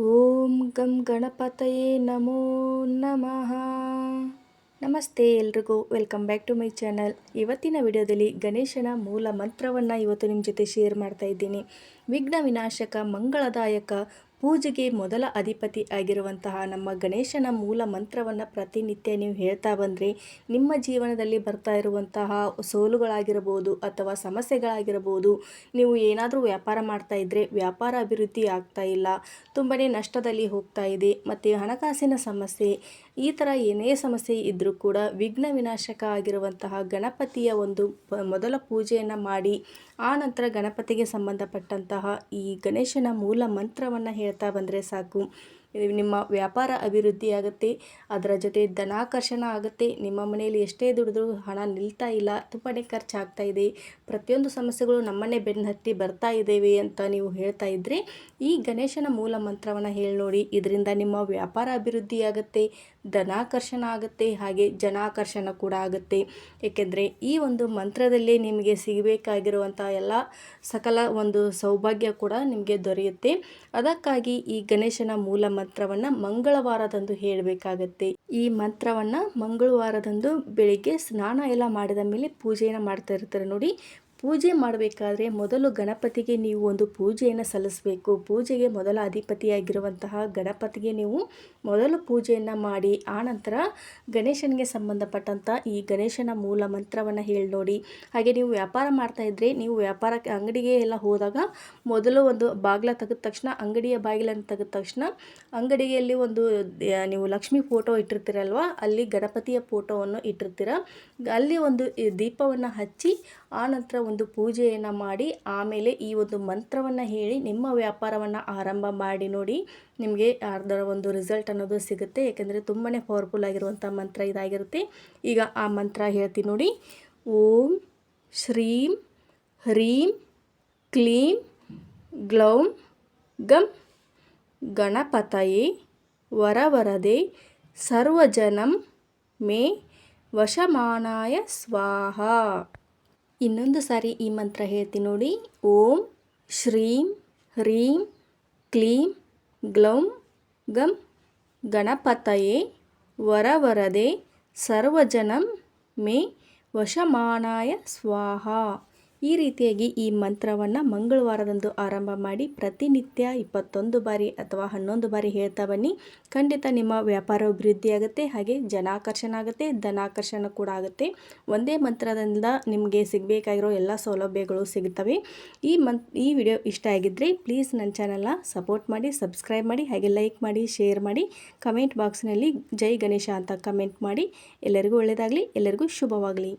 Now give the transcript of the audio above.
ಓಂ ಗಂ ಗಣಪತಯೇ ನಮೋ ನಮಃ. ನಮಸ್ತೆ ಎಲ್ರಿಗೂ, welcome back to my channel. ಇವತ್ತಿನ ವಿಡಿಯೋದಲ್ಲಿ ಗಣೇಶನ ಮೂಲ ಮಂತ್ರವನ್ನು ಇವತ್ತು ನಿಮ್ಮ ಜೊತೆ ಶೇರ್ ಮಾಡ್ತಾ ಇದ್ದೀನಿ. ವಿಘ್ನ ವಿನಾಶಕ, ಮಂಗಳದಾಯಕ ಪೂಜೆಗೆ ಮೊದಲ ಅಧಿಪತಿ ಆಗಿರುವಂತಹ ನಮ್ಮ ಗಣೇಶನ ಮೂಲ ಮಂತ್ರವನ್ನು ಪ್ರತಿನಿತ್ಯ ನೀವು ಹೇಳ್ತಾ ಬಂದರೆ ನಿಮ್ಮ ಜೀವನದಲ್ಲಿ ಬರ್ತಾ ಇರುವಂತಹ ಸೋಲುಗಳಾಗಿರಬಹುದು ಅಥವಾ ಸಮಸ್ಯೆಗಳಾಗಿರಬಹುದು ನೀವು ಏನಾದರೂ ವ್ಯಾಪಾರ ಮಾಡ್ತಾ ಇದ್ದರೆ ವ್ಯಾಪಾರ ಅಭಿವೃದ್ಧಿ ಆಗ್ತಾ ಇಲ್ಲ, ತುಂಬನೇ ನಷ್ಟದಲ್ಲಿ ಹೋಗ್ತಾ ಇದೆ, ಮತ್ತು ಹಣಕಾಸಿನ ಸಮಸ್ಯೆ ಈ ಥರ ಏನೇ ಸಮಸ್ಯೆ ಇದ್ದರೂ ಕೂಡ ವಿಘ್ನ ವಿನಾಶಕ ಆಗಿರುವಂತಹ ಗಣಪತಿಯ ಒಂದು ಮೊದಲ ಪೂಜೆಯನ್ನು ಮಾಡಿ, ಆ ನಂತರ ಗಣಪತಿಗೆ ಸಂಬಂಧಪಟ್ಟಂತಹ ಈ ಗಣೇಶನ ಮೂಲ ಮಂತ್ರವನ್ನು ಹೇಳ್ತಾ ಬಂದರೆ ಸಾಕು. ನಿಮ್ಮ ವ್ಯಾಪಾರ ಅಭಿವೃದ್ಧಿ ಆಗುತ್ತೆ, ಅದರ ಜೊತೆ ಧನಾಕರ್ಷಣ ಆಗುತ್ತೆ. ನಿಮ್ಮ ಮನೆಯಲ್ಲಿ ಎಷ್ಟೇ ದುಡಿದ್ರೂ ಹಣ ನಿಲ್ತಾ ಇಲ್ಲ ತುಂಬಾ ಖರ್ಚಾಗ್ತಾ ಇದೆ. ಪ್ರತಿಯೊಂದು ಸಮಸ್ಯೆಗಳು ನಮ್ಮನ್ನೇ ಬೆನ್ನು ಹತ್ತಿ ಬರ್ತಾ ಇದ್ದೇವೆ ಅಂತ ನೀವು ಹೇಳ್ತಾ ಇದ್ದರೆ ಈ ಗಣೇಶನ ಮೂಲ ಮಂತ್ರವನ್ನು ಹೇಳಿ ನೋಡಿ, ಇದರಿಂದ ನಿಮ್ಮ ವ್ಯಾಪಾರ ಅಭಿವೃದ್ಧಿ ಆಗುತ್ತೆ. ಧನಾಕರ್ಷಣ ಆಗುತ್ತೆ, ಹಾಗೆ ಜನಾಕರ್ಷಣ ಕೂಡ ಆಗುತ್ತೆ. ಏಕೆಂದರೆ ಈ ಒಂದು ಮಂತ್ರದಲ್ಲಿ ನಿಮಗೆ ಸಿಗಬೇಕಾಗಿರುವಂಥ ಎಲ್ಲ ಸಕಲ ಒಂದು ಸೌಭಾಗ್ಯ ಕೂಡ ನಿಮಗೆ ದೊರೆಯುತ್ತೆ. ಅದಕ್ಕಾಗಿ ಈ ಗಣೇಶನ ಮೂಲ ಮಂತ್ರವನ್ನು ಮಂಗಳವಾರದಂದು ಹೇಳಬೇಕಾಗತ್ತೆ. ಈ ಮಂತ್ರವನ್ನು ಮಂಗಳವಾರದಂದು ಬೆಳಿಗ್ಗೆ ಸ್ನಾನ ಎಲ್ಲ ಮಾಡಿದ ಮೇಲೆ ಪೂಜೆಯನ್ನು ಮಾಡ್ತಾ ಇರ್ತಾರೆ ನೋಡಿ. ಪೂಜೆ ಮಾಡಬೇಕಾದ್ರೆ ಮೊದಲು ಗಣಪತಿಗೆ ನೀವು ಒಂದು ಪೂಜೆಯನ್ನು ಸಲ್ಲಿಸಬೇಕು. ಪೂಜೆಗೆ ಮೊದಲ ಅಧಿಪತಿಯಾಗಿರುವಂತಹ ಗಣಪತಿಗೆ ನೀವು ಮೊದಲು ಪೂಜೆಯನ್ನು ಮಾಡಿ, ಆನಂತರ ಗಣೇಶನಿಗೆ ಸಂಬಂಧಪಟ್ಟಂಥ ಈ ಗಣೇಶನ ಮೂಲ ಮಂತ್ರವನ್ನು ಹೇಳಿ ನೋಡಿ. ಹಾಗೆ ನೀವು ವ್ಯಾಪಾರ ಮಾಡ್ತಾ ಇದ್ದರೆ ನೀವು ವ್ಯಾಪಾರಕ್ಕೆ ಅಂಗಡಿಗೆ ಎಲ್ಲ ಹೋದಾಗ ಮೊದಲು ಒಂದು ಬಾಗಿಲ ತೆಗೆದ ತಕ್ಷಣ, ಅಂಗಡಿಯ ಬಾಗಿಲನ್ನು ತೆಗೆದ ತಕ್ಷಣ ಅಂಗಡಿಯಲ್ಲಿ ಒಂದು ನೀವು ಲಕ್ಷ್ಮಿ ಫೋಟೋ ಇಟ್ಟಿರ್ತೀರಲ್ವ, ಅಲ್ಲಿ ಗಣಪತಿಯ ಫೋಟೋವನ್ನು ಇಟ್ಟಿರ್ತೀರ. ಅಲ್ಲಿ ಒಂದು ದೀಪವನ್ನು ಹಚ್ಚಿ, ಆನಂತರ ಒಂದು ಪೂಜೆಯನ್ನು ಮಾಡಿ ಆಮೇಲೆ ಈ ಒಂದು ಮಂತ್ರವನ್ನು ಹೇಳಿ ನಿಮ್ಮ ವ್ಯಾಪಾರವನ್ನು ಆರಂಭ ಮಾಡಿ ನೋಡಿ ನಿಮಗೆ ಅದರ ಒಂದು ರಿಸಲ್ಟ್ ಅನ್ನೋದು ಸಿಗುತ್ತೆ. ಯಾಕೆಂದರೆ ತುಂಬಾ ಪವರ್ಫುಲ್ ಆಗಿರುವಂಥ ಮಂತ್ರ ಇದಾಗಿರುತ್ತೆ. ಈಗ ಆ ಮಂತ್ರ ಹೇಳ್ತೀನಿ ನೋಡಿ. ಓಂ ಶ್ರೀಂ ಹ್ರೀಂ ಕ್ಲೀಂ ಗ್ಲೌಂ ಗಂ ಗಣಪತಯೇ ವರವರದೆ ಸರ್ವಜನಂ ಮೇ ವಶಮಾನಾಯ ಸ್ವಾಹ. ಇನ್ನೊಂದು ಸಾರಿ ಈ ಮಂತ್ರ ಹೇಳ್ತೀನಿ ನೋಡಿ. ಓಂ ಶ್ರೀಂ ಹ್ರೀಂ ಕ್ಲೀಂ ಗ್ಲೌಂ ಗಂ ಗಣಪತಯೇ ವರವರದೆ ಸರ್ವಜನಂ ಮೇ ವಶಮಾನಾಯ ಸ್ವಾಹ. ಈ ರೀತಿಯಾಗಿ ಈ ಮಂತ್ರವನ್ನು ಮಂಗಳವಾರದಂದು ಆರಂಭ ಮಾಡಿ ಪ್ರತಿನಿತ್ಯ ಇಪ್ಪತ್ತೊಂದು ಬಾರಿ ಅಥವಾ ಹನ್ನೊಂದು ಬಾರಿ ಹೇಳ್ತಾ ಬನ್ನಿ. ಖಂಡಿತ ನಿಮ್ಮ ವ್ಯಾಪಾರ ಅಭಿವೃದ್ಧಿಯಾಗುತ್ತೆ ಹಾಗೆ ಜನಾಕರ್ಷಣ ಆಗುತ್ತೆ, ಧನಾಕರ್ಷಣ ಕೂಡ ಆಗುತ್ತೆ. ಒಂದೇ ಮಂತ್ರದಿಂದ ನಿಮಗೆ ಸಿಗಬೇಕಾಗಿರೋ ಎಲ್ಲ ಸೌಲಭ್ಯಗಳು ಸಿಗುತ್ತವೆ ಈ ಮಂತ್ ಈ ವಿಡಿಯೋ ಇಷ್ಟ ಆಗಿದ್ದರೆ ಪ್ಲೀಸ್ ನನ್ನ ಚಾನಲ್ನ ಸಪೋರ್ಟ್ ಮಾಡಿ, ಸಬ್ಸ್ಕ್ರೈಬ್ ಮಾಡಿ, ಹಾಗೆ ಲೈಕ್ ಮಾಡಿ, ಶೇರ್ ಮಾಡಿ. ಕಮೆಂಟ್ ಬಾಕ್ಸ್ನಲ್ಲಿ ಜೈ ಗಣೇಶ ಅಂತ ಕಮೆಂಟ್ ಮಾಡಿ. ಎಲ್ಲರಿಗೂ ಒಳ್ಳೆಯದಾಗಲಿ ಎಲ್ಲರಿಗೂ ಶುಭವಾಗಲಿ.